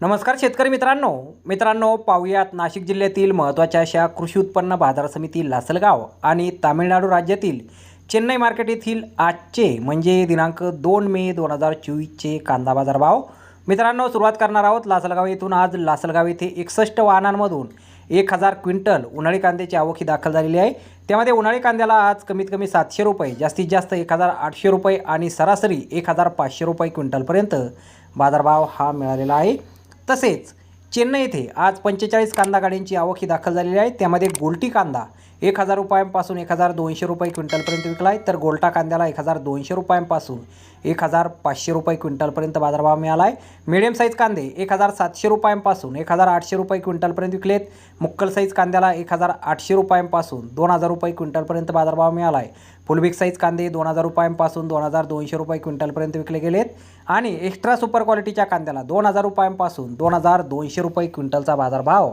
नमस्कार शेतकरी मित्रांनो. मित्रांनो पाहुयात नाशिक जिल्ह्यातील महत्त्वाच्या अशा कृषी उत्पन्न बाजार समिती लासलगाव आणि तामिळनाडू राज्यातील चेन्नई मार्केट येथील आजचे म्हणजे दिनांक दोन मे दोन हजार चोवीसचे कांदा बाजार भाव मित्रांनो सुरुवात करणार आहोत लासलगाव येथून. आज लासलगाव येथे एकसष्ट वाहनांमधून एक हजार क्विंटल उन्हाळी कांद्याची आवक ही दाखल झालेली आहे. त्यामध्ये उन्हाळी कांद्याला आज कमीत कमी सातशे रुपये जास्तीत जास्त एक हजार आठशे रुपये आणि सरासरी एक हजार पाचशे रुपये क्विंटलपर्यंत बाजारभाव हा मिळालेला आहे. तसेच चेन्नई येथे आज पंचेचाळीस कांदा गाड्यांची आवक ही दाखल झालेली आहे. त्यामध्ये गोलटी कांदा एक हजार रुपयांपासून एक हजार दोनशे रुपये क्विंटलपर्यंत विकला आहे. तर गोल्टा कांद्याला एक हजार दोनशे रुपयांपासून एक हजार पाचशे रुपये क्विंटलपर्यंत बाजारभाव मिळाला आहे. मिडियम साईज कांदे एक हजार सातशे रुपयांपासून एक हजार आठशे रुपये क्विंटलपर्यंत विकलेत. मुक्कल साईज कांद्याला एक हजार आठशे रुपयांपासून दोन हजार रुपये क्विंटलपर्यंत बाजारभाव मिळाला आहे. फुलबिक साईज कांदे दोन हजार रुपयांपासून दोन हजार दोनशे रुपये क्विंटलपर्यंत विकले गेलेत. आणि एक्स्ट्रा सुपर क्वालिटीच्या कांद्याला दोन हजार रुपयांपासून दोन हजार दोनशे रुपये क्विंटलचा बाजारभाव